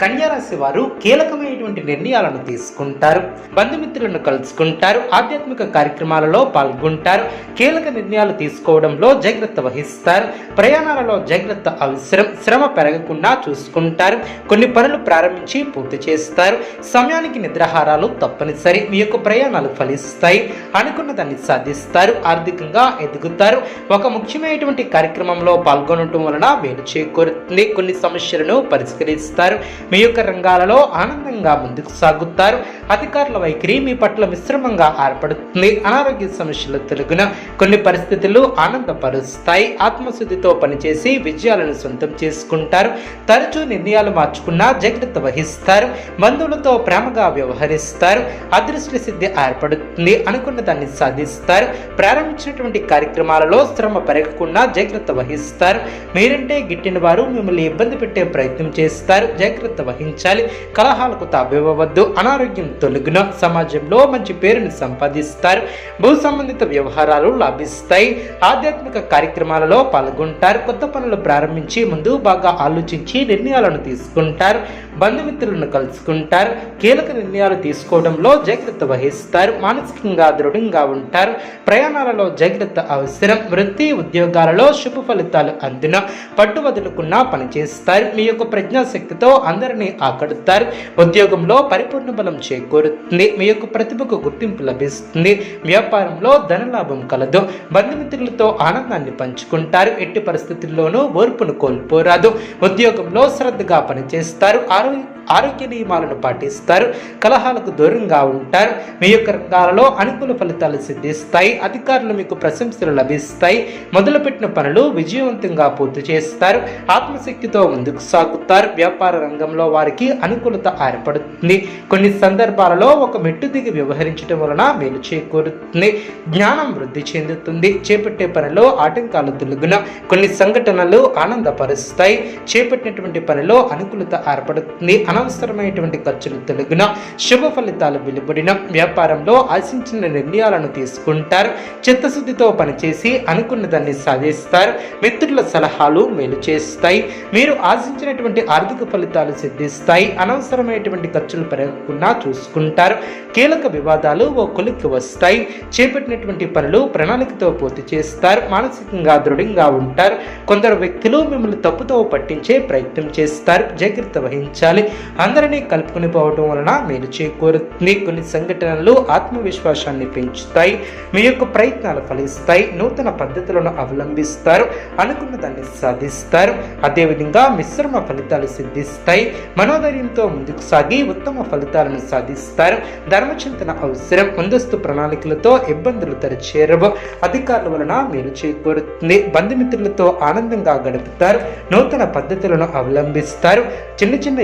కన్యారాశి వారు కీలకమైనటువంటి నిర్ణయాలను తీసుకుంటారు. బంధుమిత్రులను కలుసుకుంటారు. ఆధ్యాత్మిక కార్యక్రమాలలో పాల్గొంటారు. కీలక నిర్ణయాలు తీసుకోవడంలో జాగ్రత్త వహిస్తారు. ప్రయాణాలలో జాగ్రత్త అవసరం. శ్రమ పెరగకుండా చూసుకుంటారు. కొన్ని పనులు ప్రారంభించి పూర్తి చేస్తారు. సమయానికి నిద్రాహారాలు తప్పనిసరి. మీ యొక్క ప్రయాణాలు ఫలిస్తాయి. అనుకున్న దాన్ని సాధిస్తారు. ఆర్థికంగా ఎదుగుతారు. ఒక ముఖ్యమైనటువంటి కార్యక్రమంలో పాల్గొనటం వలన వేలు చేకూరుతుంది. కొన్ని సమస్యలను పరిష్కరిస్తారు. మీ యొక్క రంగాలలో ఆనందంగా ముందుకు సాగుతారు. అధికారుల వైఖరి మీ పట్ల మిశ్రమంగా ఏర్పడుతుంది. అనారోగ్య సమస్యలు తొలగిన కొన్ని పరిస్థితులు ఆనందపరుస్తాయి. ఆత్మశుద్ధితో పనిచేసి విజయాలను సొంతం చేసుకుంటారు. తరచూ నిర్ణయాలు మార్చుకున్నా జాగ్రత్త వహిస్తారు. బంధువులతో ప్రేమగా వ్యవహరిస్తారు. అదృష్ట సిద్ధి ఏర్పడుతుంది. అనుకున్న దాన్ని సాధిస్తారు. ప్రారంభించినటువంటి కార్యక్రమాలలో శ్రమ పెరగకుండా జాగ్రత్త వహిస్తారు. మీరంటే గిట్టిన వారు మిమ్మల్ని ఇబ్బంది పెట్టే ప్రయత్నం చేస్తారు. జాగ్రత్త వహించాలి. కలహాలకు తావివ్వవద్దు. అనారోగ్యం తొలగిన సమాజంలో మంచి పేరుని సంపాదిస్తారు. భూ సంబంధిత వ్యవహారాలు లభిస్తాయి. ఆధ్యాత్మిక కార్యక్రమాలలో పాల్గొంటారు. కొత్త పనులు ప్రారంభించి ముందు బాగా ఆలోచించి నిర్ణయాలను తీసుకుంటారు. బంధుమిత్రులను కలుసుకుంటారు. కీలక నిర్ణయాలు తీసుకోవడంలో జాగ్రత్త వహిస్తారు. మానసికంగా దృఢంగా ఉంటారు. ప్రయాణాలలో జాగ్రత్త అవసరం. వృత్తి ఉద్యోగాలలో శుభ ఫలితాలు అందిన పట్టు వదులుకున్నా పనిచేస్తారు. మీ యొక్క ప్రజ్ఞాశక్తితో అందరినీ ఆకడుతారు. ఉద్యోగంలో పరిపూర్ణ బలం చేకూరుతుంది. మీ యొక్క ప్రతిభకు గుర్తింపు లభిస్తుంది. వ్యాపారంలో ధనలాభం కలదు. బంధుమిత్రులతో ఆనందాన్ని పంచుకుంటారు. ఎట్టి పరిస్థితుల్లోనూ ఓర్పును కోల్పోరాదు. ఉద్యోగంలో శ్రద్ధగా పనిచేస్తారు. ఆరోగ్య ఆరోగ్య నియమాలను పాటిస్తారు కలహాలకు దూరంగా ఉంటారు మీ యొక్క రంగాలలో అనుకూల ఫలితాలు సిద్ధిస్తాయి అధికారులు మీకు ప్రశంసలు లభిస్తాయి మొదలుపెట్టిన పనులు విజయవంతంగా పూర్తి చేస్తారు ఆత్మశక్తితో ముందుకు సాగుతారు వ్యాపార రంగంలో వారికి అనుకూలత ఏర్పడుతుంది. కొన్ని సందర్భాలలో ఒక మెట్టు దిగి వ్యవహరించడం వలన మేలు చేకూరుతుంది జ్ఞానం వృద్ధి చెందుతుంది చేపట్టే పనిలో ఆటంకాలు తొలగిన కొన్ని సంఘటనలు ఆనందపరుస్తాయి చేపట్టినటువంటి పనిలో అనుకూలత ఏర్పడుతుంది అనవసరమైనటువంటి ఖర్చులు తొలగిన శుభ ఫలితాలు వెలువడిన వ్యాపారంలో ఆశించిన నిర్ణయాలను తీసుకుంటారు. చిత్తశుద్ధితో పనిచేసి అనుకున్న దాన్ని సాధిస్తారు. మిత్రుల సలహాలు మేలు చేస్తాయి. మీరు ఆశించినటువంటి ఆర్థిక ఫలితాలు సిద్ధిస్తాయి. అనవసరమైనటువంటి ఖర్చులు పెరగకుండా చూసుకుంటారు. కీలక వివాదాలు ఓ కొలిక్కి వస్తాయి. చేపట్టినటువంటి పనులు ప్రణాళికతో పూర్తి చేస్తారు. మానసికంగా దృఢంగా ఉంటారు. కొందరు వ్యక్తులు మిమ్మల్ని తప్పుతో పట్టించే ప్రయత్నం చేస్తారు. జాగ్రత్త వహించాలి. అందరినీ కలుపుకొని పోవడం వలన మీరు చేకూరుతుంది కొన్ని సంఘటనలు ఆత్మవిశ్వాసాన్ని పెంచుతాయి మీ యొక్క ప్రయత్నాలు ఫలిస్తాయి నూతన పద్ధతులను అవలంబిస్తారు అనుకున్న దాన్ని సాధిస్తారు. అదేవిధంగా మిశ్రమ ఫలితాలు సిద్ధిస్తాయి మనోధైర్యంతో ముందుకు సాగి ఉత్తమ ఫలితాలను సాధిస్తారు. ధర్మచింతన అవసరం ముందస్తు ప్రణాళికలతో ఇబ్బందులు తరచేరవు. అధికారుల వలన మీరు చేకూరుతుంది బంధుమిత్రులతో ఆనందంగా గడుపుతారు నూతన పద్ధతులను అవలంబిస్తారు. చిన్న చిన్న